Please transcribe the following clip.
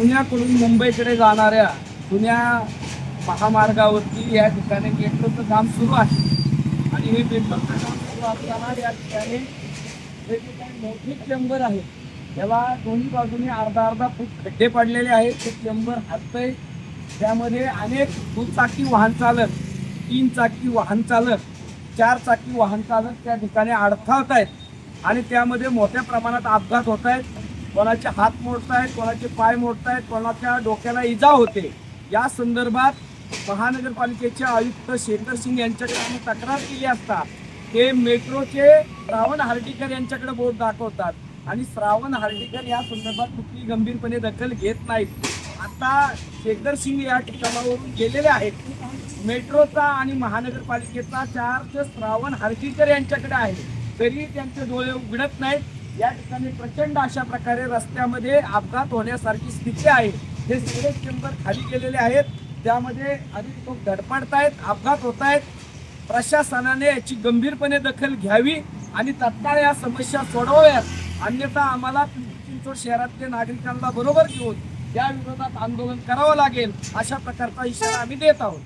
पुण्याकडून मुंबईकडे जाणाऱ्या पुण्या महामार्गावरती या ठिकाणी मेट्रोचं काम सुरू आहे. आणि हे मेट्रोचं काम सुरू असताना या ठिकाणी जे ठिकाणी मोठी चेंबर आहे त्याला दोन्ही बाजूने अर्धा अर्धा फूट खड्डे पडलेले आहेत. ते चेंबर हलतंय त्यामध्ये अनेक दुचाकी वाहन चालक तीन चाकी वाहन चालक चार चाकी वाहन चालक त्या ठिकाणी अडथळत आहेत. आणि त्यामध्ये मोठ्या प्रमाणात अपघात होत आहेत. कोणाचे हात मोडत आहेत कोणाचे पाय मोडत आहेत कोणाच्या डोक्याला इजा होते या संदर्भात महानगरपालिकेचे आयुक्त शेखर सिंग यांच्याकडे आम्ही तक्रार केली असता ते मेट्रोचे श्रावण हार्डीकर यांच्याकडे बोट दाखवतात. आणि श्रावण हार्डीकर या संदर्भात कुठली गंभीरपणे दखल घेत नाहीत. आता शेखर सिंग या ठिकाणावरून गेलेले आहेत. मेट्रोचा आणि महानगरपालिकेचा चार्ज श्रावण हार्डीकर यांच्याकडे आहे. तरी त्यांचे डोळे उघडत नाहीत. या ठिकाणी प्रचंड अशा प्रकारे रस्त्यामध्ये अपघात होण्यासारखी स्थिती आहे. हे सगळे चेंबर खाली गेलेले आहेत. त्यामध्ये अनेक लोक धडपडतायत अपघात होत आहेत. प्रशासनाने याची गंभीरपणे दखल घ्यावी आणि तत्काळ या समस्या सोडवाव्यात. अन्यथा आम्हाला चिंचवड शहरातल्या नागरिकांना बरोबर घेऊन या विरोधात आंदोलन करावं लागेल अशा प्रकारचा इशारा आम्ही देत आहोत.